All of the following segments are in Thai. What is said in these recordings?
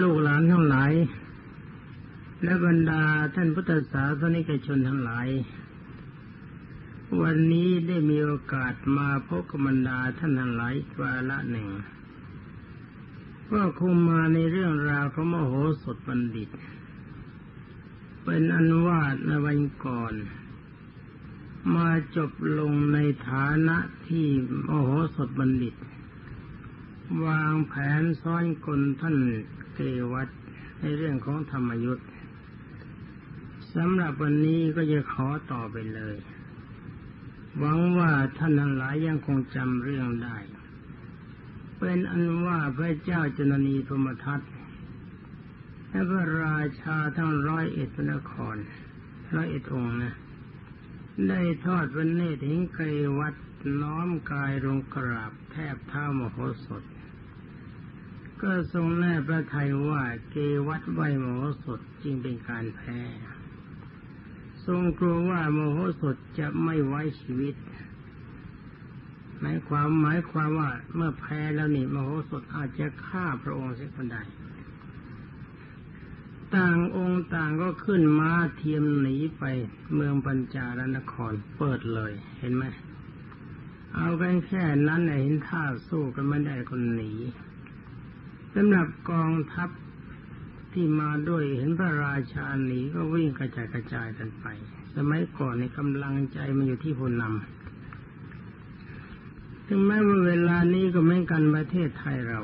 ลูกหลานทั้งหลาย และบรรดาท่านพุทธศาสนิกชนทั้งหลาย วันนี้ได้มีโอกาสมาพบกับบรรดาท่านทั้งหลายวาระหนึ่งก็คงมาในเรื่องราวของมโหสถบัณฑิต เป็นอันว่าในวันก่อน มาจบลงในฐานะที่มโหสถบัณฑิต วางแผนซ้อนกลท่านเกวัตในเรื่องของธรรมยุทธ์สำหรับวันนี้ก็จะขอต่อไปเลย หวังว่าท่านทั้งหลายยังคงจำเรื่องได้ เป็นอันว่าพระเจ้าจนนีพมทัตและพระราชาทั้งร้อยเอ็ดพระนครร้อยเอ็ดองค์นะได้ทอดพระเนตรเห็นไกรวัดน้อมกายลงกราบแทบเท้ามโหสถ ก็ทรงแน่พระทัยว่าเกวัดไหวมโหสถจึงเป็นการแพ้ ทรงกลัวว่าโมโหสถจะไม่ไว้ชีวิต หมายความหมายความว่าเมื่อแพ้แล้วนี่โมโหสถอาจจะฆ่าพระองค์เสียคนใดต่างองค์ต่างก็ขึ้นมาเทียมหนีไปเมืองปัญจารนครเปิดเลยเห็นไหมเอากันแค่นั้นเห็นท่าสู้กันไม่ได้คนหนี สำหรับกองทัพที่มาด้วยเห็นพระราชาหนีก็วิ่งกระจายกระจายกันไป สมัยก่อนในกำลังใจมันอยู่ที่ผู้นำถึงแม้ว่าเวลานี้ก็ไม่กันประเทศไทยเรา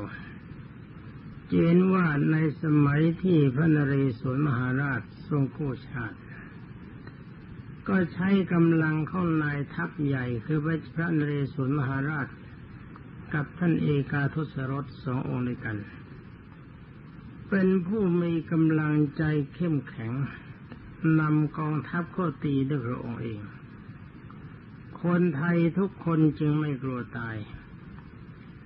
เจนว่าในสมัยที่พระนเรศวรมหาราชทรงกู้ชาติ ก็ใช้กำลังเข้านายทัพใหญ่คือพระนเรศวรมหาราช กับท่านเอกาทศรสสององค์ด้วยกัน เป็นผู้มีกำลังใจเข้มแข็งนำกองทัพเข้าตีด้วยพระองค์เอง คนไทยทุกคนจึงไม่กลัวตาย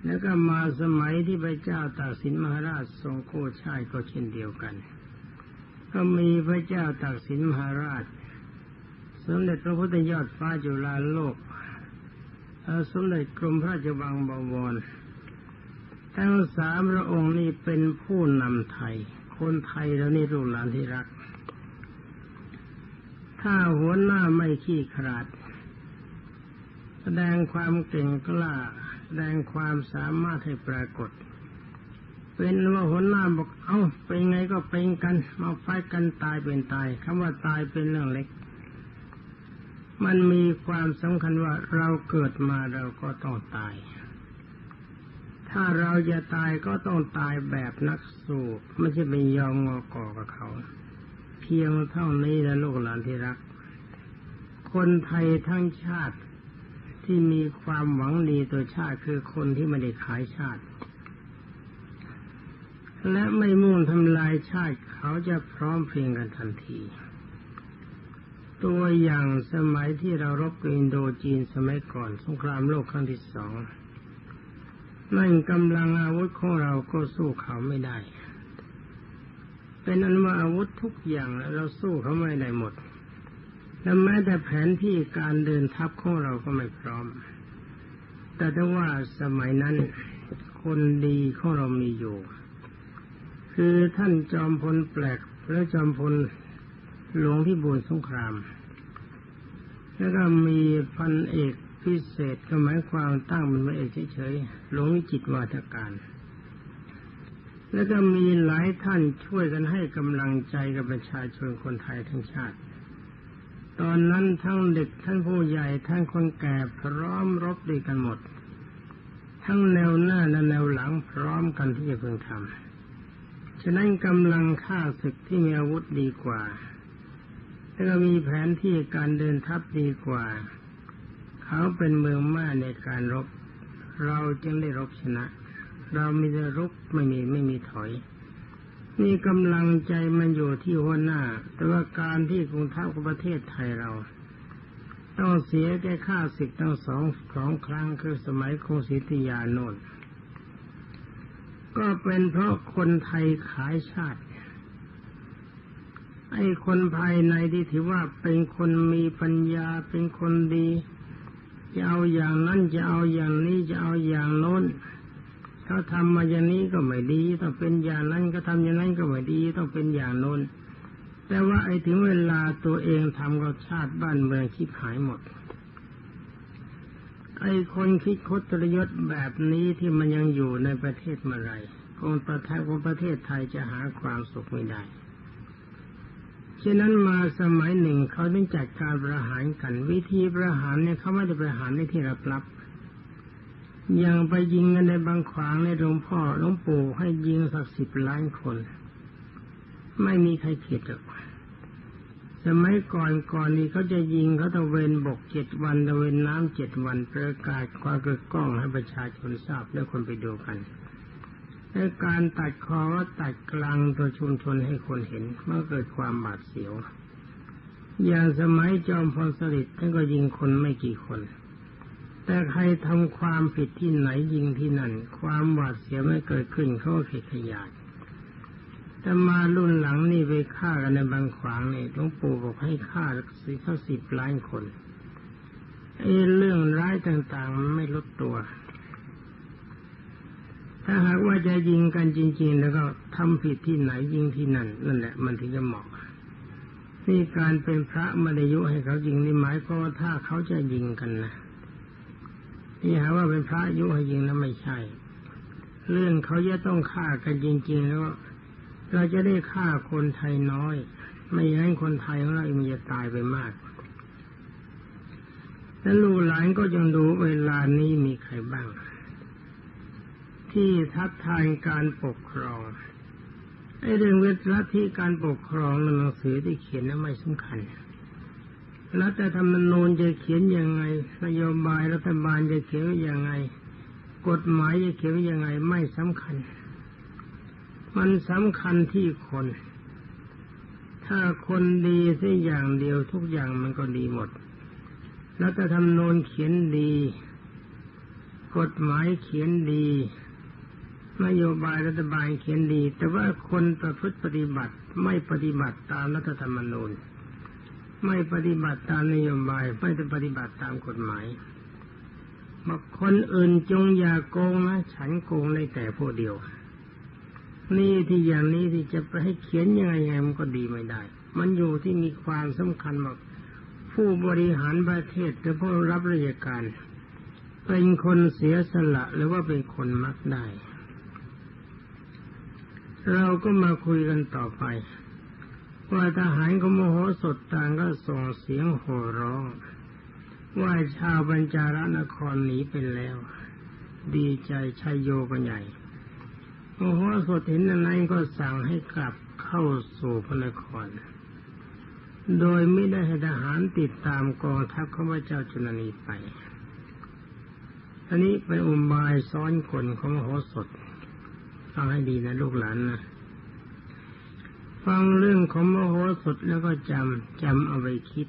แล้วก็มาสมัยที่พระเจ้าตากสินมหาราชทรงโคชายก็เช่นเดียวกัน ก็มีพระเจ้าตากสินมหาราช สมเด็จพระพุทธยอดฟ้าจุฬาโลกสมเด็จกรมพระราชวังบวร ทั้งสามพระองค์นี้เป็นผู้นำไทย คนไทยแล้วนี่ลูกหลานที่รัก ถ้าหัวหน้าไม่ขี้ขลาด แสดงความเก่งกล้า แสดงความสามารถให้ปรากฏ เป็นว่าหัวหน้าบอก เอา้าเป็นไงก็เป็นกัน มาไฟกันตายเป็นตายคำว่าตายเป็นเรื่องเล็ก มันมีความสำคัญว่าเราเกิดมาเราก็ต้องตาย ถ้าเราจะตายก็ต้องตายแบบนักสู้ไม่ใช่ไปยอมงอกอกับเขา เพียงเท่านี้นะลูกหลานที่รัก คนไทยทั้งชาติที่มีความหวังดีตัวชาติคือคนที่ไม่ได้ขายชาติ และไม่มุ่งทำลายชาติเขาจะพร้อมเพรียงกันทันที ตัวอย่างสมัยที่เรารบกับอินโดจีนสมัยก่อนสงครามโลกครั้งที่สอง นั่นกำลังอาวุธของเราก็สู้เขาไม่ได้ เป็นอันว่าอาวุธทุกอย่างเราสู้เขาไม่ได้หมด และแม้แต่แผนที่การเดินทัพของเราก็ไม่พร้อม แต่ถ้าว่าสมัยนั้นคนดีของเรามีอยู่ คือท่านจอมพลแปลกและจอมพลหลวงที่บูรสงคราม แล้วก็มีพันเอก พิเศษก็หมายความตั้งมันไว้เฉยๆหลงวิจิตวาทการ แล้วก็มีหลายท่านช่วยกันให้กำลังใจกับประชาชนคนไทยทั้งชาติ ตอนนั้นทั้งเด็กทั้งผู้ใหญ่ทั้งคนแก่พร้อมรบด้วยกันหมด ทั้งแนวหน้าและแนวหลังพร้อมกันที่จะเพิ่งทำฉะนั้นกำลังฆ่าศึกที่มีอาวุธดีกว่าแล้วก็มีแผนที่การเดินทัพดีกว่า เขาเป็นเมืองม่าในการรบ เราจึงได้รบชนะ เรามีแต่รบไม่มีไม่มีถอยนี่กำลังใจมันอยู่ที่หัวหน้า แต่ว่าการที่กรุงเทพกับประเทศไทยเรา ต้องเสียแก่ค่าศึกตั้งสองสองครั้งคือสมัยกรุงศรีธยาโนนก็เป็นเพราะคนไทยขายชาติ ไอ้คนภายในที่ถือว่าเป็นคนมีปัญญาเป็นคนดี จะเอาอย่างนั้นจะเอาอย่างนี้จะเอาอย่างโน้นเขาทำมาอย่างนี้ก็ไม่ดีต้องเป็นอย่างนั้นก็ทำอย่างนั้นก็ไม่ดีต้องเป็นอย่างโน้นแต่ว่าไอ้ถึงเวลาตัวเองทำกับชาติบ้านเมืองคิดหายหมด ไอ้คนคิดคดตรยศแบบนี้ที่มันยังอยู่ในประเทศเมื่อไรคงประเทศของประเทศไทยจะหาความสุขไม่ได้ ฉะนั้นมาสมัยหนึ่งเขาต้องจัดการประหารกัน วิธีประหารเนี่ยเขาไม่ได้ประหารในที่รับรับยังไปยิงกันในบางขวางในหลวงพ่อหลวงปู่ให้ยิงสักสิบล้านคน ไม่มีใครเข็ดหรอกสมัยก่อนก่อนนี้เขาจะยิงเขาตะเวนบกเจ็ดวันตะเวนน้ำเจ็ดวันประกาศความเกิดกล้องให้ประชาชนทราบแล้วคนไปดูกัน ในการตัดคอตัดกลางตัวชุมชนให้คนเห็นเมื่อเกิดความบาดเสียว อย่างสมัยจอมพลสฤษดิ์ท่านก็ยิงคนไม่กี่คน แต่ใครทำความผิดที่ไหนยิงที่นั่น ความหวาดเสียวไม่เกิดขึ้นเขาเขตขยาดแต่มารุ่นหลังนี่ไปฆ่ากันในบางขวางนี่หลวงปู่บอกให้ฆ่าสิเท่าสิบล้านคนไอ้เรื่องร้ายต่างๆมันไม่ลดตัว ถ้าหากว่าจะยิงกันจริง ๆ แล้วก็ทำผิดที่ไหนยิงที่นั่นนั่นแหละ มันถึงจะเหมาะนี่การเป็นพระมาได้ยุให้เขายิงนี่หมายความว่าถ้าเขาจะยิงกันนะที่หาว่าเป็นพระยุให้ยิงนั้นไม่ใช่ เรื่องเขาจะต้องฆ่ากันจริง ๆ แล้วเราจะได้ฆ่าคนไทยน้อย ไม่อย่างนั้นคนไทยของเรามันจะตายไปมากแล้วลูกหลานก็ยังดูเวลานี้มีใครบ้าง ที่ทัดทานการปกครองไอ้เรื่องเวทลัที่การปกครองในหนังสือที่เขียนนั้นไม่สำคัญ รัฐธรรมนูญจะเขียนยังไงนโยบายรัฐบาลจะเขียนยังไง กฎหมายจะเขียนยังไงไม่สำคัญ มันสำคัญที่คน ถ้าคนดีสักอย่างเดียวทุกอย่างมันก็ดีหมดแล้วจะทำโนนเขียนดี กฎหมายเขียนดี นโยบายรัฐบาลเขียนดี แต่ว่าคนประพฤติปฏิบัติไม่ปฏิบัติตามรัฐธรรมนูญ ไม่ปฏิบัติตามนโยบายไม่ปฏิบัติตามกฎหมายบอกคนอื่นจงอย่าโกงนะฉันโกงได้แต่ผู้เดียว นี่ที่อย่างนี้ที่จะไปให้เขียนยังไงไงมันก็ดีไม่ได้ มันอยู่ที่มีความสำคัญว่าผู้บริหารประเทศหรือผู้รับราชการเป็นคนเสียสละหรือว่าเป็นคนมักได้ เราก็มาคุยกันต่อไป ว่าทหารก็โมโหสดต่างก็ส่งเสียงโห่ร้องว่าชาวบัญจารนครหนีไปแล้ว ดีใจชัยโยกันใหญ่โอ้โหสดเห็นนั้นก็สั่งให้กลับเข้าสู่พระนคร โดยไม่ได้ให้ทหารติดตามกองทัพข้าพเจ้าจุลนีไปอันนี้เป็นอุบายซ้อนคนของมโหสถ ฟังให้ดีนะลูกหลานนะฟังเรื่องของมโหสถแล้วก็จำจำเอาไปคิด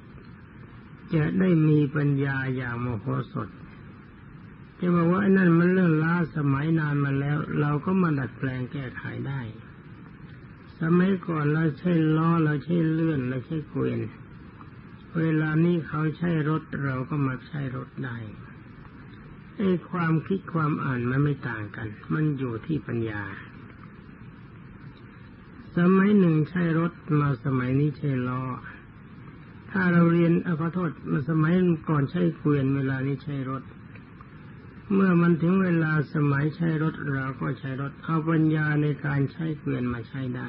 จะได้มีปัญญาอย่างมโหสถ จะบอกว่านั่นมันเรื่องล้าสมัยนานมาแล้ว เราก็มาดัดแปลงแก้ไขได้ สมัยก่อนเราใช้ล้อเราใช้เลื่อนเราใช้เกวียน เวลานี้เขาใช้รถเราก็มาใช้รถได้ ไอ้ความคิดความอ่านมันไม่ต่างกัน มันอยู่ที่ปัญญา สมัยหนึ่งใช้รถมาสมัยนี้ใช้ล้อ ถ้าเราเรียนอขอโทษมาสมัยก่อนใช้เกวียนเวลานี้ใช้รถ เมื่อมันถึงเวลาสมัยใช้รถเราก็ใช้รถ เอาปัญญาในการใช้เกวียนมาใช้ได้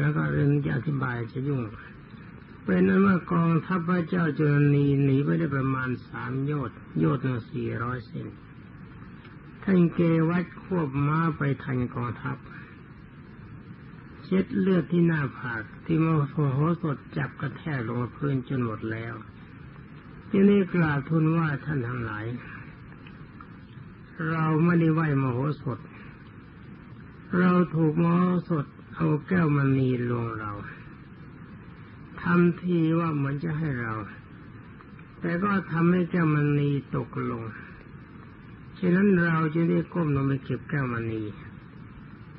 แล้วก็เรื่องจะอธิบายจะยุ่ง เป็นนั้นว่ากองทัพพระเจ้าจุลนีหนีไปได้ประมาณสามโยชน์โยชน์หนึ่งสี่ร้อยเซนท่านเกวัดควบม้าไปทันกองทัพ เช็ดเลือดที่หน้าผากที่มโหสถจับกระแทกลงพื้นจนหมดแล้ว ที่นี้กราบทูลว่าท่านทั้งหลาย เราไม่ได้ไหวมโหสถเราถูกมโหสถเอาแก้วมณีลงเรา ทำทีว่าเหมือนจะให้เรา แต่ก็ทำให้แก้วมณีตกลง ฉะนั้นเราจะได้ก้มลงไปเก็บแก้วมณี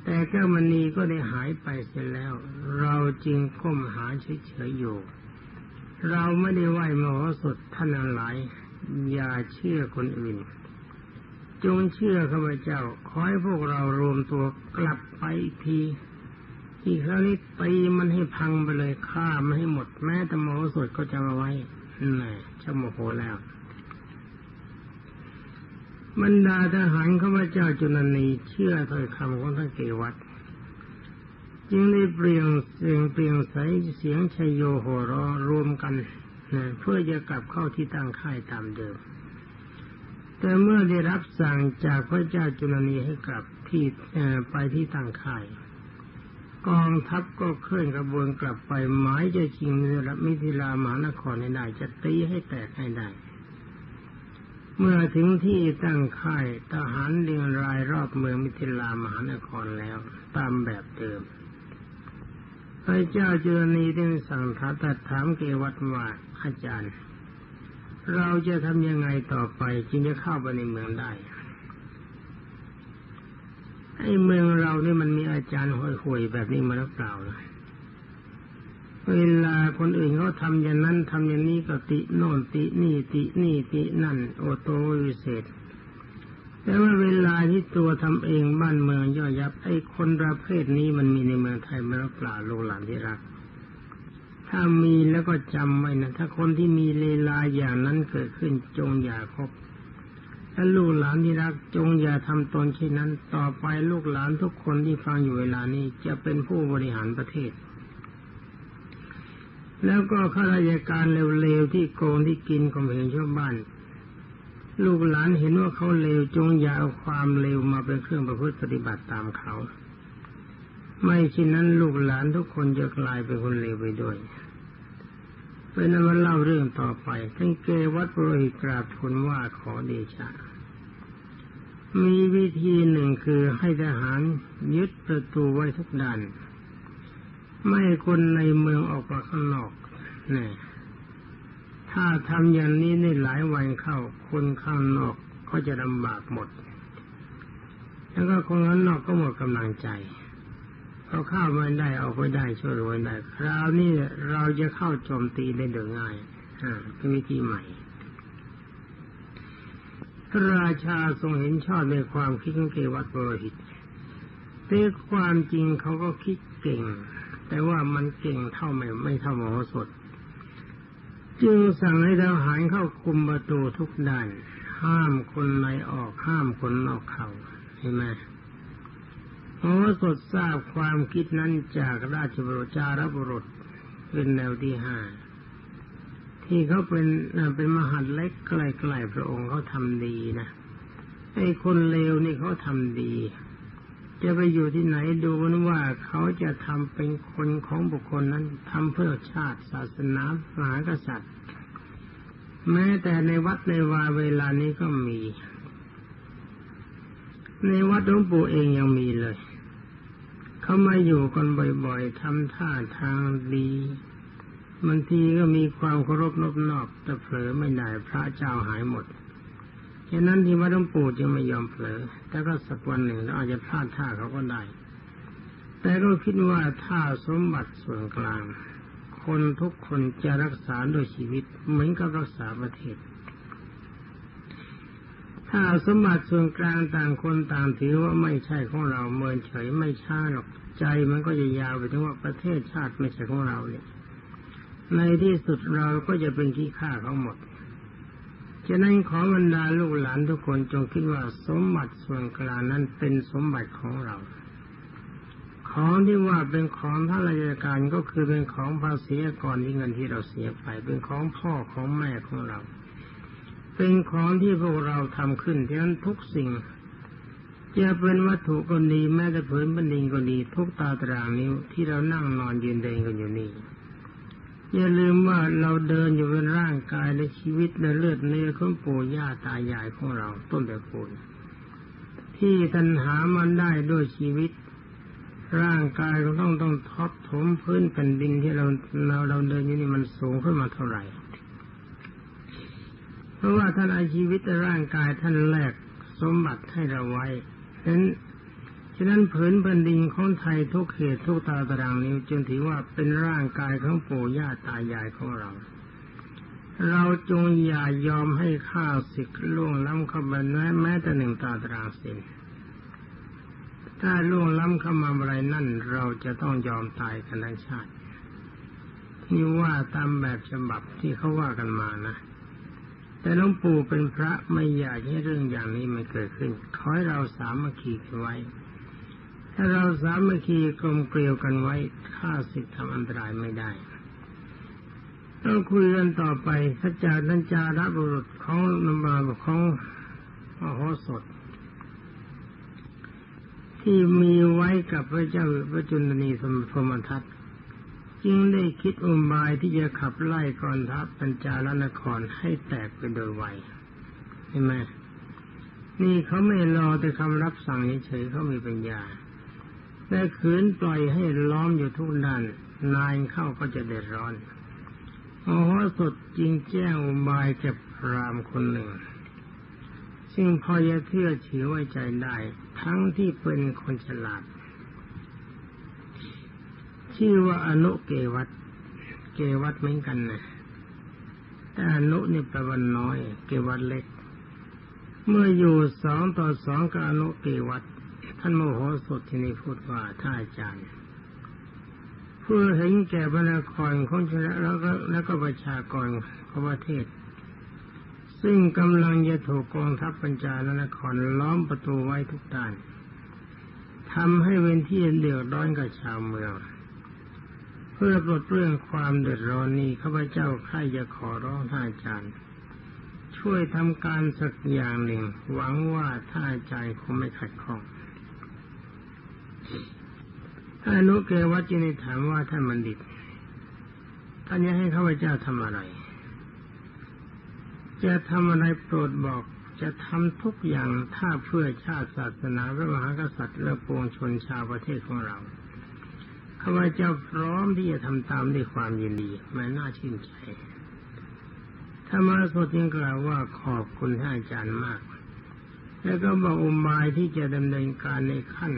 แต่แก้วมณีก็ได้หายไปเสียแล้ว เราจึงก้มหาเฉยๆอยู่ เราไม่ได้ไหวมโหสถท่านหลาย อย่าเชื่อคนอื่น จงเชื่อข้าพเจ้า ขอให้พวกเรารวมตัวกลับไปอี ทีอีกครั้งนี้ตีมันให้พังไปเลยฆ่ามันให้หมดแม้แต่หมอสดก็จะมาไว้นี่ช่างโมโหแล้วบรรดาทหารข้าพเจ้าจุลนีเชื่อถ้อยคำของท่านเกวัตจึงได้เปลี่ยงเสียงเปลี่ยงใสเสียงชัยโยโหรอรวมกันนะเพื่อจะกลับเข้าที่ตั้งค่ายตามเดิม แต่เมื่อได้รับสั่งจากพระเจ้าจุลนีให้กลับที่ไปที่ตั้งค่าย กองทัพก็เคลื่อนกระบวนกลับไปหมายจะชิงมิถิลามหานครให้ได้จะตีให้แตกให้ได้ เมื่อถึงที่ตั้งค่ายทหารเรียงรายรอบเมืองมิถิลามหานครแล้ว ตามแบบเดิมพระเจ้าจุลนีได้สั่งท้าตัดถามเกวัตว่าอาจารย์ เราจะทำยังไงต่อไปจึงจะเข้าไปในเมืองได้ ไอ้เมืองเรานี่มันมีอาจารย์ห่วยๆแบบนี้มาหรือเปล่าล่ะเวลาคนอื่นเขาทำอย่างนั้นทำอย่างนี้ก็ติโน่นตินี่ตินี่ตินั่น โอโตวิเศษ แต่ว่าเวลาที่ตัวทำเองบ้านเมืองย่อยยับ ไอ้คนประเภทนี้มันมีในเมืองไทยมาหรือเปล่าโลหลานที่รัก ถ้ามีแล้วก็จำไว้นะถ้าคนที่มีเลลาอย่างนั้นเกิดขึ้นจงอย่าคบ ถ้าลูกหลานที่รักจงอย่าทำตนเช่นนั้น ต่อไปลูกหลานทุกคนที่ฟังอยู่เวลานี้จะเป็นผู้บริหารประเทศ แล้วก็ข้าราชการเร็วๆที่โกงที่กินของเห็นชาวบ้าน ลูกหลานเห็นว่าเขาเลวจงอย่าเอาความเลวมาเป็นเครื่องประพฤติปฏิบัติตามเขา ไม่เช่นนั้นลูกหลานทุกคนจะกลายเป็นคนเลวไปด้วย เป็นนั้นมาเล่าเรื่องต่อไปท่านเกวัดโปรหิตกราบทูลว่าขอเดชะ มีวิธีหนึ่งคือให้ทหารยึดประตูไว้ทุกด้าน ไม่คนในเมืองออกมาข้างนอกนี่ถ้าทำอย่างนี้ในหลายวันเข้า คนข้างนอกก็จะลำบากหมด แล้วก็คนข้างนอกก็หมดกำลังใจ เขาข้าวมาได้ออกไปได้ช่วยไว้ได้ คราวนี้เราจะเข้าโจมตีได้โดยง่ายอ่าเป็นวิธีใหม่พระราชาทรงเห็นชอบในความคิดของเกวัตโรหิตแต่ความจริงเขาก็คิดเก่ง แต่ว่ามันเก่งเท่าไม่ไม่เท่าหมอสด จึงสั่งให้ทหารเข้าคุมประตูทุกด้าน ห้ามคนในออกห้ามคนนอกเข้าเห็นไหม หมอสดทราบความคิดนั้นจากราชบุรจารบุรุษเป็นแนวที่ห้าที่เขาเป็นเป็นมหัดเล็กใกลๆพระองค์เขาทำดีนะไอ้คนเลวนี่เขาทำดี จะไปอยู่ที่ไหนดูนว่าเขาจะทำเป็นคนของบุคคลนั้นทำเพื่อชาติศาสนามหากษัตริย์ แม้แต่ในวัดในวาเวลานี้ก็มี ในวัดหลวงปู่เองยังมีเลย เขามาอยู่กันบ่อยๆทำท่าทางดีบางทีก็มีความเคารพนอบนอบแต่เผลอไม่ได้พระเจ้าหายหมดฉะนั้นที่วัดหลวงปู่จึงไม่ยอมเผลอ แต่ก็สักวันหนึ่งเราอาจจะพลาดท่าเขาก็ได้ แต่ก็คิดว่าถ้าสมบัติส่วนกลาง คนทุกคนจะรักษาโดยชีวิตเหมือนกับรักษาประเทศ ถ้าสมบัติส่วนกลางต่างคนต่างถือว่าไม่ใช่ของเราเมินเฉยไม่ช้าหรอกใจมันก็จะยาวไปถึงว่าประเทศชาติไม่ใช่ของเราเนี่ย ในที่สุดเราก็จะเป็นที่ฆ่าเขาหมดฉะนั้นขอบรรดาลูกหลานทุกคนจงคิดว่าสมบัติส่วนกลางนั้นเป็นสมบัติของเรา ของที่ว่าเป็นของท่านราชการก็คือเป็นของภาษีก่อนที่เงินที่เราเสียไป เป็นของพ่อของแม่ของเรา เป็นของที่พวกเราทำขึ้นที่นั้นทุกสิ่งจะเป็นวัตถุก็ดีแม้แต่ผืนบันดินก็ดี ทุกตาตรางนิ้วที่เรานั่งนอนยืนเดินกันอยู่นี่อย่าลืมว่าเราเดินอยู่บนร่างกายและชีวิตและเลือดเนื้อของปู่ย่าตายายของเราต้นแต่ปูนที่ทันหามันได้ด้วยชีวิต ร่างกายเราต้องต้องท็อถมพื้นแผ่นดินที่เราเราเราเดินอยู่นี่มันสูงขึ้นมาเท่าไหร่ เพราะว่าท่านอาชีวิตร่างกายท่านแลกสมบัติให้เราไว้ฉะนั้นฉะนั้นผืนแผ่นดินของไทยทุกเขตทุกตาตารางนิ้วจึงถือว่าเป็นร่างกายของปู่ย่าตายายของเรา เราจงอย่ายอมให้ข้าศึกล่วงล้ำเข้ามาแม้แต่หนึ่งตาตรางสินถ้าล่วงล้ำเข้ามาอะไรนั่น เราจะต้องยอมตายกันทั้งชาตินี่ว่าตามแบบฉบับที่เขาว่ากันมานะ แต่หลวงปู่เป็นพระไม่อยากให้เรื่องอย่างนี้มันเกิดขึ้น ขอให้เราสามัคคีกันไว้ ถ้าเราสามัคคีกลมเกลียวกันไว้ข้าศึกทำอันตรายไม่ได้ต้องคุยกันต่อไปพระจานัญจาระบุรุษของนมาของมโหสถ ที่มีไว้กับพระเจ้าพระจุลนีสมพมทัต จึงได้คิดอุบายที่จะขับไล่กองทัพปัญจาลนครให้แตกไปโดยไวเห็นไหมนี่เขาไม่รอแต่คำรับสั่งเฉยๆเขามีปัญญาแต่ขืนปล่อยให้ล้อมอยู่ทุกด้านนายเข้าก็จะเดือดร้อนโอ้โหสดจริงแจ้งอุบายเก็บพรามคนหนึ่ง ซึ่งพอจะเชื่อถือไว้ใจได้ ทั้งที่เป็นคนฉลาด ชื่อว่าอนุเกวัตเกวัตเหมือนกันนะแต่อนุนี่แปลว่าน้อย เกวัตเล็ก เมื่ออยู่สองต่อสองกับอนุเกวัตท่านโมโหสดที่นี่พูดว่าท่านอาจารย์เพื่อเห็นแก่บรรณครของชนะแล้วก็แล้วก็ประชากรของประเทศ ซึ่งกำลังจะถูกกองทัพปัญจาละนครล้อมประตูไว้ทุกด้านทำให้เว้นที่เดือดร้อนกับชาวเมือง พื่อปลดเรื่องความเดือดร้อนนี้ข้าพเจ้าใครจะขอร้องท่านอาจารย์ ช่วยทำการสักอย่างหนึ่ง หวังว่าท่านอาจารย์คงไม่ขัดข้องท่านอนุเกวัจินิถามว่าท่านบัณฑิตท่านจะให้ข้าพเจ้าทำอะไร จะทำอะไรโปรดบอกจะทำทุกอย่างถ้าเพื่อชาติศาสนาพระมหากษัตริย์และปวงชนชาวประเทศของเรา ข้าพเจ้าพร้อมที่จะทำตามด้วยความยินดีไม่น่าชื่นใจถ้ามาสดยังกล่าวว่าขอบคุณท่านอาจารย์มาก แล้วก็บอกอุบายที่จะดำเนินการในขั้น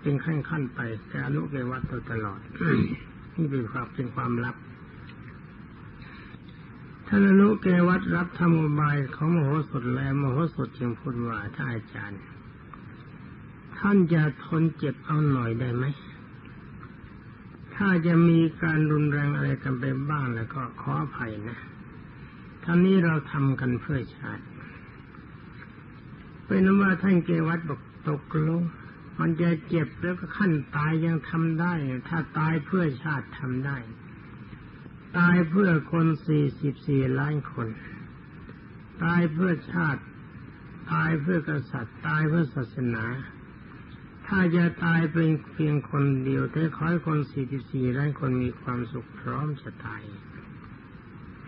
เป็นขั้นขั้นไปแต่อนุเกวัตตลอดนี่เป็นความเป็นความลับท่านอนุเกวัตรับธรรมบายของมโหสถแล้วมโหสถจึงพูดว่าท่านอาจารย์ ท่านจะทนเจ็บเอาหน่อยได้ไหม ถ้าจะมีการรุนแรงอะไรกันไปบ้างแล้วก็ขออภัยนะท่านนี้เราทำกันเพื่อชาติเป็นว่าท่านเกวัตบอกตกลงมันจะเจ็บแล้วก็ขั้นตายยังทำได้ ถ้าตายเพื่อชาติทำได้ ตายเพื่อคนสี่สิบสี่ล้านคน ตายเพื่อชาติ ตายเพื่อกษัตริย์ ตายเพื่อศาสนา ถ้าจะตายเป็นเพียงคนเดียวแต่ขอให้คนสี่สิบสี่ล้านคนมีความสุขพร้อมจะตาย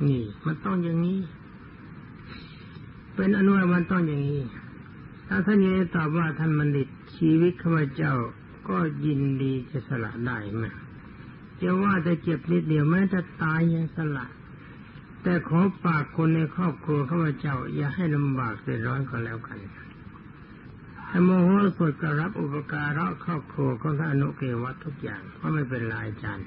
นี่มันต้องอย่างนี้ เป็นอนุวัมันต้องอย่างนี้ ถ้าท่านนี้ตอบว่าท่านบัณฑิตชีวิตข้าพเจ้าก็ยินดีจะสละได้ไหมจะว่าจะเจ็บนิดเดียวแม้จะตายยังสละแต่ขอฝากคนในครอบครัวข้าพเจ้า อย่าให้ลำบากเดือดร้อนก็แล้วกัน โมโหสดก็รับอุปการะครอบครัวของท่านอนุเกวัตทุกอย่างเพราะไม่เป็นไรอาจารย์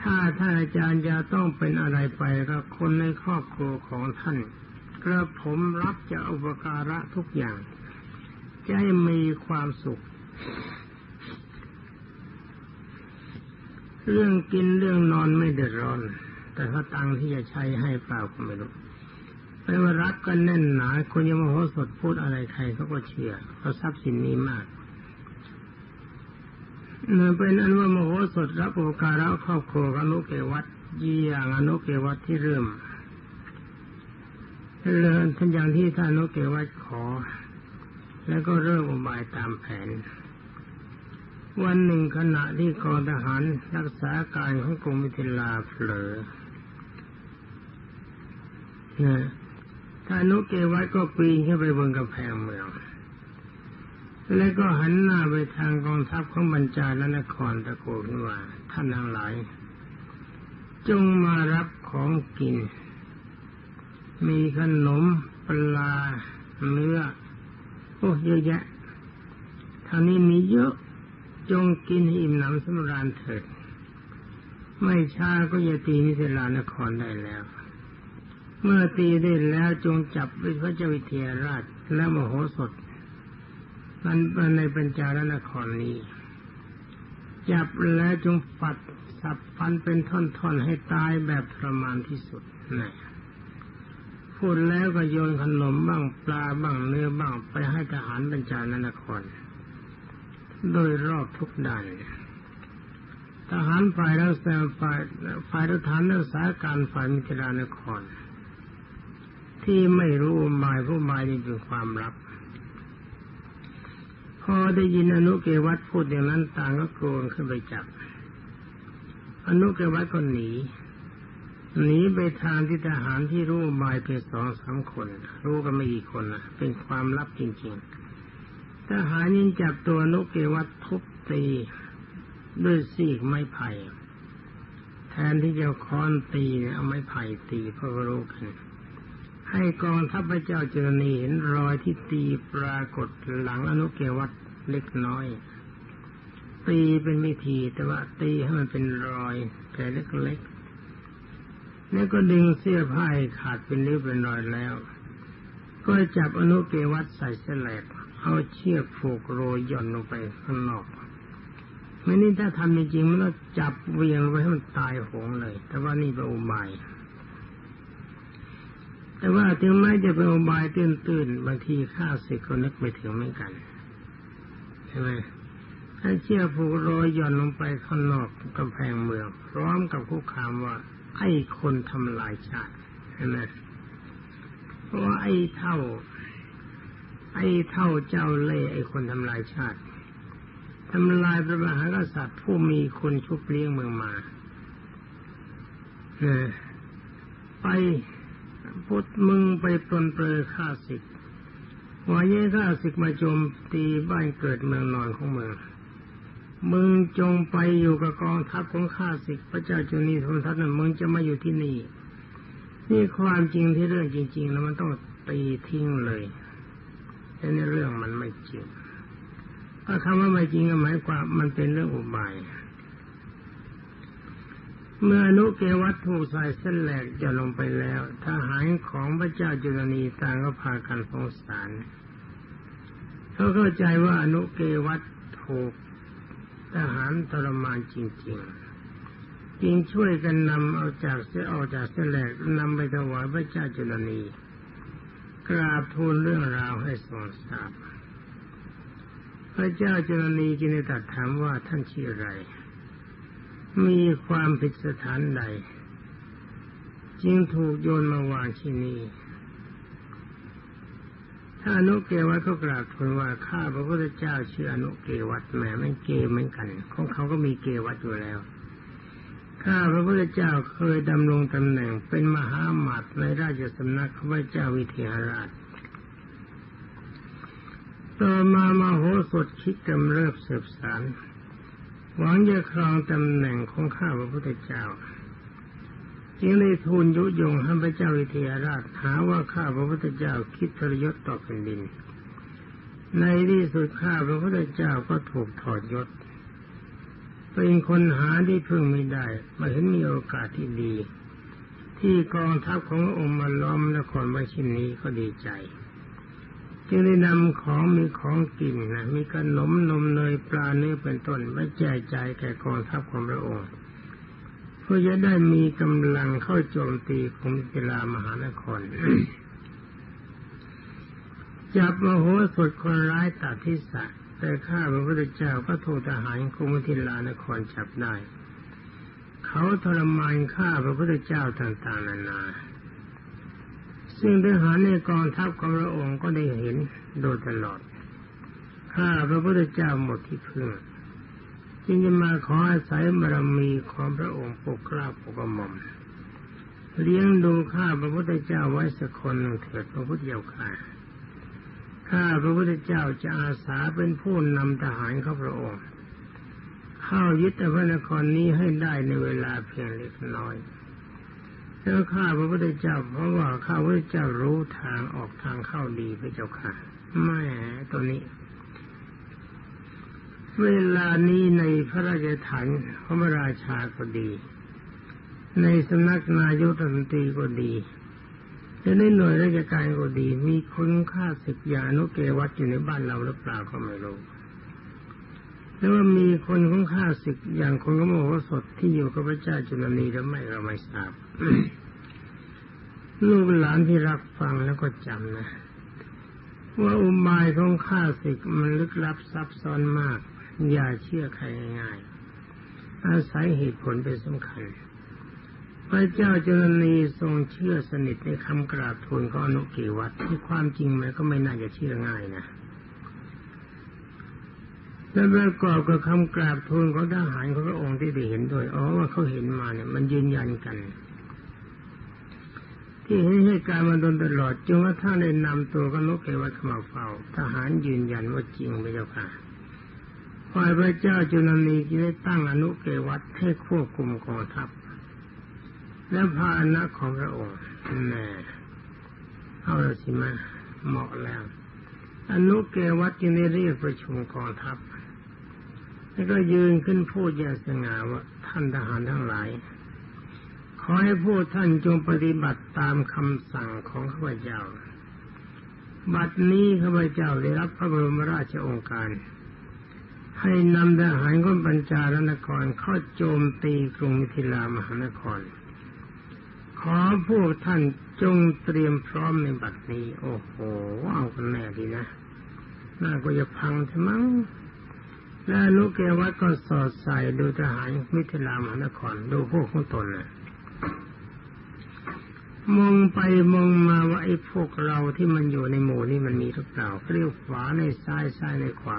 ถ้าท่านอาจารย์จะต้องเป็นอะไรไปก็คนในครอบครัวของท่านกระผมรับจะอุปการะทุกอย่าง จะให้มีความสุข เรื่องกินเรื่องนอนไม่เดือดร้อน แต่ถ้าตังที่จะใช้ให้เปล่าก็ไม่รู้ ไม่ว่ารักกันแน่นหนาคนยมโหสถพูดอะไรใครเขาก็เชื่อเพราะทรัพย์สินนี้มากเนื่อเป็นอันว่ามโหสถรับโอกาสแล้วครอบครัวอนุเกวัตยี่อย่างอนุเกวัตที่เริ่มเริญท่านอย่างที่ท่านอนกเกวัดขอ แล้วก็เริ่มอุบายตามแผน วันหนึ่งขณะที่กองทหารรักษาการของกรมวิทยาเผลอเนะ ท่านนกเกวัดก็ปีนขึ้นไปบนกำแพงเมือง แล้วก็หันหน้าไปทางกองทัพของบรรจาและนครตะโกนว่าท่านทั้งหลาย จงมารับของกิน มีขนมปลาเนื้อโอ้เยอะแยะท่านี้มีเยอะจงกินอิ่มหนำสำราญเถิด ไม่ช้าก็จะตีนิสรานครได้แล้ว เมื่อตีได้แล้วจงจับพระเจ้าวิเทหราชและมโหสถมันในปัญจารนครนี้ จับแล้วจงปัดสับฟันเป็นท่อนๆให้ตายแบบทรมานที่สุดนะพูดแล้วก็โยนขนมบ้างปลาบ้างเนื้อบ้างไปให้ทหารบรรจารนคร โดยรอบทุกด้านทหารฝ่ายรักษาฝ่ายฝ่ายทหารรักษาการฝ่ายมิตรานคร ที่ไม่รู้หมายผู้หมายนี่เป็นความลับ พอได้ยินอนุเกวัตพูดอย่างนั้นต่างก็โกรธขึ้นไปจับอนุเกวัตก็หนีหนีไปทางที่ทหารที่รู้หมายเพียงสองสามคน รู้กันไม่กี่คนนะเป็นความลับจริง ๆ ทหารยิงจับตัวนุเกวัตทุบตีด้วยสีกไม้ไผ่แทนที่จะค้อนตีเนี่ยเอาไม้ไผ่ตีเพราะรู้กัน ให้กองทัพพระเจ้าเจรณีเห็นรอยที่ตีปรากฏหลังอนุเกวัตเล็กน้อย ตีเป็นวิธีแต่ว่าตีให้มันเป็นรอยแผลเล็กๆแล้วก็ดึงเสื้อผ้าขาดเป็นริ้วเป็นรอยแล้ว ก็จับอนุเกวัตใส่เสลกเอาเชือกผูกโรยย่อนลงไปข้างนอกไม่นี่ถ้าทำจริงๆมันก็จับเวียงไว้ให้มันตายหงเลย แต่ว่านี่เป็นอุบาย แต่ว่าถึงแม้จะเป็นอบายตื้นๆบางทีข้าศึกก็นึกไม่ถึงเหมือนกันใช่ไหมถ้าเชื่อผูกโรยย่อนลงไปข้างนอกกำแพงเมือง พร้อมกับคุกคามว่า ไอ้คนทำลายชาติใช่ไหมเพราะว่าไอ้เท่า ไอ้เท่าเจ้าเล่ไอ้คนทำลายชาติทำลายพระมหากษัตริย์ผู้มีคนชุบเลี้ยงเมืองมาเไป พุทธมึงไปปลนเปลือข้าศึกวาเย่ข้าศึกมาโจมตีบ้านเกิดเมืองนอนของเมืองมึงจงไปอยู่กับกองทัพของข้าศึกพระเจ้าจุนีทนทัพนั้นมึงจะมาอยู่ที่นี่ นี่ความจริงที่เรื่องจริง ๆ แล้วมันต้องตีทิ้งเลยแต่ในเรื่องมันไม่จริงถ้าคำว่าไม่จริงหมายความมันเป็นเรื่องอุบาย เมื่อนุเกวัตถูกใส่เส้นแหลกจะลงไปแล้วทหารของพระเจ้าจุลนีต่างก็พากันสงสารเขาเข้าใจว่าอนุเกวัตถูกทหารทรมานจริงๆจึงช่วยกันนำเอาจากเสออกจากเส้นแหลกนำไปถวายพระเจ้าจุลนีกราบทูลเรื่องราวให้ทรงทราบพระเจ้าจุลนีจึงได้ตรัสถามว่าท่านชื่ออะไร มีความผิดสถานใด จึงถูกโยนมาวางที่นี่ถ้าอนุเกวัตก็กราบทูลว่าข้าพระพุทธเจ้าชื่ออนุเกวัตแหมไม่เกเหมือนกันของเขาก็มีเกวัตอยู่แล้วข้าพระพุทธเจ้าเคยดำรงตำแหน่งเป็นมหาหมัดในราชสำนักพระเจ้าวิเทหราชต่อมามาโหสถคิดกำเริบเสบสาร หวังจะครองตำแหน่งของข้าพระพุทธเจ้าจึงได้ทูลยุยงให้พระเจ้าวิเทหราชหาว่าข้าพระพุทธเจ้าคิดทรยศต่อแผ่นดิน ในที่สุดข้าพระพุทธเจ้าก็ถูกถอดยศเป็นคนหาที่พึ่งไม่ได้มาเห็นมีโอกาสที่ดี ที่กองทัพขององค์มาล้อมนครวชินนี้ก็ดีใจ จึงได้นำของมีของกินนะมีขนมนมเนยปลาเนื้อเป็นต้นไว้แจกจ่ายแก่กองทัพของพระองค์เพื่อจะได้มีกำลังเข้าโจมตีคุมิลามหานครจับมโหสถคนร้ายตัดทิศะแต่ข้าพระพุทธเจ้าก็ถูกทหารคุมิทิลานครจับได้ เขาทรมานข้าพระพุทธเจ้าต่างๆนานา ซึ่งทหารในกองทัพของพระองค์ก็ได้เห็นโดยตลอด ข้าพระพุทธเจ้าหมดที่พึ่งจึงจะมาขออาศัยบารมีของพระองค์ปกกล้าปกหม่อมเลี้ยงดูข้าพระพุทธเจ้าไว้สักคนหนึ่งเถิดพระพุทธเจ้าข้าข้าพระพุทธเจ้าจะอาสาเป็นผู้นำทหารเข้าพระองค์ เข้ายึดพระนครนี้ให้ได้ในเวลาเพียงเล็กน้อย แล้วข้าพระพุทธเจ้า เพราะว่าข้าพระเจ้ารู้ทางออกทางเข้าดีพระเจ้าค่ะแม่ตัวนี้ เวลานี้ในพระราชฐานพระราชาก็ดี ในสำนักนายกรัฐมนตรีก็ดีจะได้หน่วยราชการก็ดี มีคนฆ่าศึกยานุเกวัตอยู่ในบ้านเราหรือเปล่าก็ไม่รู้แล้วว่ามีคนของข้าศึกอย่างคนขโมยสดที่อยู่กับพระเจ้าจุลนีหรือไม่เราไม่ทราบ ลูกหลานที่รักฟังแล้วก็จำนะ ว่าอุบายของข้าศึกมันลึกลับซับซ้อนมาก อย่าเชื่อใครง่ายๆอาศัยเหตุผลเป็นสำคัญ พระเจ้าจุลนีทรงเชื่อสนิทในคำกราบทูลของอนุกิวัตที่ความจริงมันก็ไม่น่าจะเชื่อง่ายนะและประกอบกับคำกราบทูลของทหารของพระองค์ที่ได้เห็นด้วย อ๋อว่าเขาเห็นมาเนี่ย มันยืนยันกัน ที่เห็นเหตุการณ์มาโดนตลอดจนว่าท่านได้นำตัวกนกเกวัตมาเฝ้า ทหารยืนยันว่าจริงพระเจ้าค่ะฝ่ายพระเจ้าจุลนีจึงได้ตั้งอนุเกวัตให้ควบคุมกองทัพ และพาอนะของพระองค์แน่เอาละสิมาเหมาะแล้ว อนุเกวัตจึงได้เรียกประชุมกองทัพ แล้วก็ยืนขึ้นพูดอย่างสง่าว่าท่านทหารทั้งหลาย ขอให้พวกท่านจงปฏิบัติตามคำสั่งของข้าพเจ้า บัดนี้ข้าพเจ้าได้รับพระบรมราชโองการ ให้นำทหารก้นปัญจารนครเข้าโจมตีกรุงมิถิลามหานคร ขอพวกท่านจงเตรียมพร้อมในบัดนี้ โอ้โห เอากันแน่ดีนะ น่าก็จะพังใช่มั้งและลูกเกวัดก็สอดใส่ดูทหารมิถิลามหานคร ดูพวกของตนนะ มองไปมองมาว่าไอ้พวกเราที่มันอยู่ในหมู่นี่มันมีหรือเปล่าเรียกขวาในซ้ายซ้ายในขวา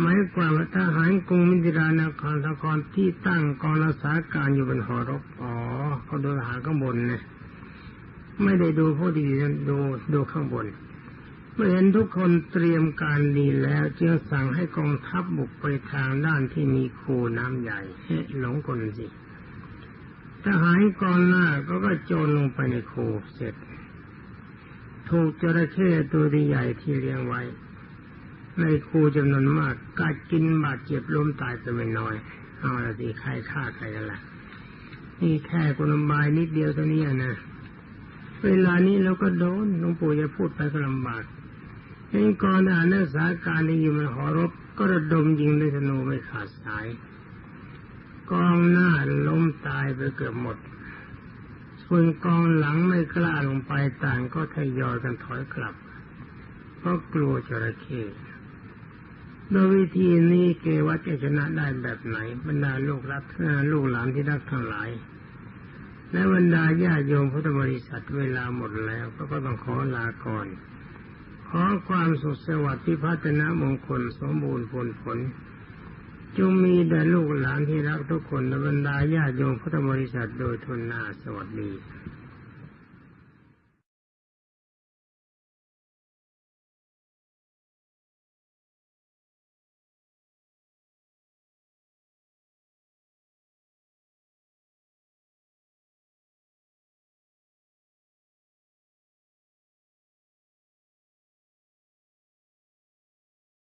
หมายความว่าทหารกรุงมิถิลานครนครที่ตั้งกองรักษาการอยู่บนหอรบอ๋อเขาดูทหารข้างบนนะไม่ได้ดูผู้ดีดูดูข้างบนเมื่อเห็นทุกคนเตรียมการดีแล้วจึงสั่งให้กองทัพบุกไปทางด้านที่มีคูน้ำใหญ่ให้หลงกลสิ ทหารกองหน้าก็ก็โจรลงไปในคูเสร็จ ถูกจระเข้ตัวใหญ่ที่เลี้ยงไว้ ในคูจำนวนมากกัดกินบาดเจ็บล้มตายไปไม่น้อยเอาละสิใครฆ่าใครกันล่ะนี่แค่กุลบายนิดเดียวเท่านี้นะเวลานี้เราก็โดนหลวงปู่จะพูดไปก็ลำบากเองก่อนอ่านนักษาการที่อยู่มันหอรบก็ระดมยิงด้วยธนูไม่ขาดสาย กองหน้าล้มตายไปเกือบหมด ส่วนกองหลังไม่กล้าลงไปต่างก็ทยอยกันถอยกลับ เพราะกลัวจระเข้โดยวิธีนี้เกวัตจะชนะได้แบบไหน บรรดาลูกรักลูกหลานที่รักทั้งหลาย และบรรดาญาโยมพุทธบริษัทเวลาหมดแล้ว ก็ต้องขอลาก่อน ขอความสุขสวัสดิ์ที่พัฒนามงคลสมบูรณ์ผลผล จงมีแด่ลูกหลานที่รักทุกคนและบรรดาญาโยมพุทธบริษัทโดยทุนนาสวัสดี